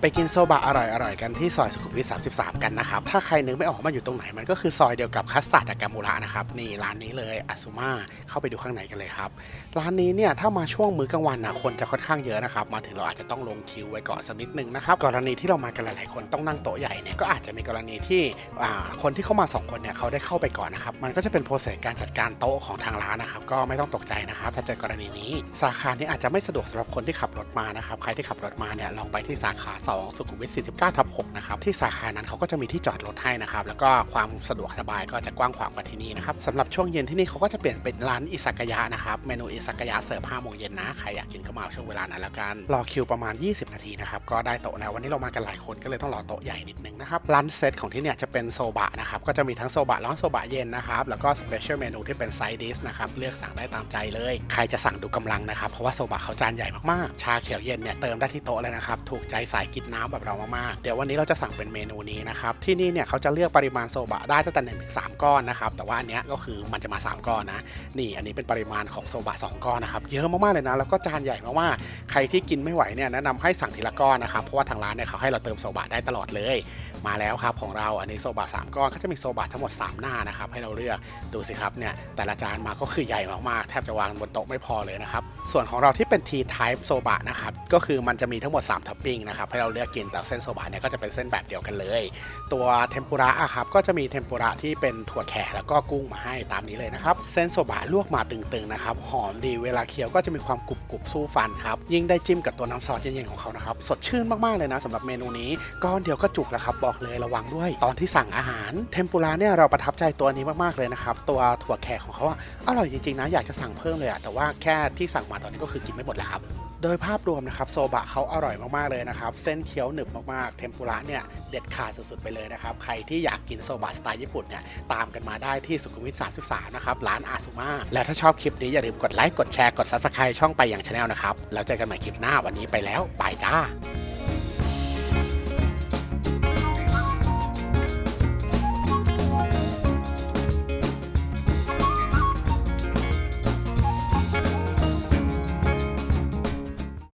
ไปกินโซบะอร่อยๆกันที่ซอยสุขุมวิท33 กันนะครับ ถ้าใครนึกไม่ออกว่ามันอยู่ตรงไหน มันก็คือซอยเดียวกับคัสตาร์ดากามูระนะครับ นี่ร้านนี้เลยอาซูมาเข้าไปดูข้างในกันเลยครับ ร้านนี้เนี่ยถ้ามาช่วงมื้อกลางวันนะคนจะค่อนข้างเยอะนะครับ มาถึงเราอาจจะต้องลงคิวไว้ก่อนสักนิดนึงนะครับ กรณีที่เรามากันหลายๆคนต้องนั่งโต๊ะใหญ่เนี่ย ก็อาจจะมีกรณีที่คนที่เข้ามาสองคนเนี่ยเขาได้เข้าไปก่อนนะครับ มันก็จะเป็นโปรเซสการจัดการโต๊ะของทางร้านนะครับ ก็ไม่ต้องตกใจนะครับ ถ้าเจอกรณีนี้ สาขานี้อาจจะไม่สะดวกสำหรับคนที่ขับรถมานะครับ ใครที่ขับรถมาเนี่ยลองไปที่สาขา2 สุขุมวิท 49 ทับ 6 นะครับ ที่สาขานั้นเขาก็จะมีที่จอดรถให้นะครับ แล้วก็ความสะดวกสบายก็จะกว้างขวางกว่าที่นี่นะครับสำหรับช่วงเย็นที่นี่เขาก็จะเปลี่ยนเป็นร้านอิซากายะนะครับ เมนูอิซากายะเสิร์ฟ5โมงเย็นนะ ใครอยากกินก็มาช่วงเวลานั้นแล้วกัน รอคิวประมาณ 20 นาทีนะครับ ก็ได้โต๊ะแล้ว วันนี้เรามากันหลายคนก็เลยต้องรอโต๊ะใหญ่นิดนึงนะครับ ร้านเซตของที่เนี่ยจะเป็นโซบะนะครับ ก็จะมีทั้งโซบะร้อนโซบะเย็นนะครับ แล้วก็สเปเชียลเมนูที่เป็นไซด์ดิสนะครับ เลือกสั่งได้ตามใจเลย ใครจะสั่งดูกำลังนะครับ เพราะว่าโซบะเขาจานใหญ่มากๆ ชาเขียวเย็นเนี่ยเติมได้ที่โต๊ะเลยนะครับ ถูกใจสายกินน้ำแบบเรามากๆ เดี๋ยววันนี้เราจะสั่งเป็นเมนูนี้นะครับ ที่นี่เนี่ยเขาจะเลือกปริมาณโซบะได้ตั้งแต่1ถึง3ก้อนนะครับ แต่ว่าอันเนี้ยก็คือมันจะมา 3 ก้อนนะ นี่อันนี้เป็นปริมาณของโซบะ2ก้อนนะครับ เยอะมากๆเลยนะ แล้วก็จานใหญ่มากๆ ใครที่กินไม่ไหวเนี่ยแนะนำให้สั่งทีละก้อนนะครับ เพราะว่าทางร้านเนี่ยเขาให้เราเติมโซบะได้ตลอดเลย มาแล้วครับของเรา อันนี้โซบะ3ก้อนก็จะมีโซบะทั้งหมด 3 หน้านะครับ ให้เราเลือก ดูสิครับเนี่ยแต่ละจานมาก็คือใหญ่มากๆ แทบจะวางบนโต๊ะไม่พอเลยนะครับ ส่วนของเราที่เป็น T type โซบะนะครับ ก็คือมันจะมีทั้งหมด3ท็อปปิ้งนะครับ ให้เราเลือกกินแต่เส้นโซบะเนี่ยก็จะเป็นเส้นแบบเดียวกันเลย ตัวเทมปุระอะครับก็จะมีเทมปุระที่เป็นถั่วแขกแล้วก็กุ้งมาให้ตามนี้เลยนะครับเส้นโซบะลวกมาตึงๆนะครับหอมดีเวลาเคี้ยวก็จะมีความกรุบๆสู้ฟันครับยิ่งได้จิ้มกับตัวน้ำซอสเย็นๆของเขานะครับสดชื่นมากๆเลยนะสำหรับเมนูนี้ก้อนเดียวก็จุกแล้วครับบอกเลยระวังด้วย ตอนที่สั่งอาหารเทมปุระเนี่ยเราประทับใจตัวนี้มากๆเลยนะครับตัวถั่วแขกของเขาอะอร่อยจริงๆนะอยากจะสั่งเพิ่มเลยอะแต่ว่าแค่ที่สั่งมาตอนนี้ก็คือกินไม่หมดแล้วครับ โดยภาพรวมนะครับโซบะเขาอร่อยมากๆเลยนะครับ เส้นเคี้ยวหนึบมากๆ เทมปุระเนี่ยเด็ดขาดสุดๆไปเลยนะครับ ใครที่อยากกินโซบะสไตล์ญี่ปุ่นเนี่ยตามกันมาได้ที่สุขุมวิท 33 นะครับ ร้านอาซุมาแล้วถ้าชอบคลิปนี้อย่าลืมกดไลค์กดแชร์กดซับสไครต์ช่องไปอย่างชาแนลนะครับแล้วเจอกันใหม่คลิปหน้าวันนี้ไปแล้วบายจ้า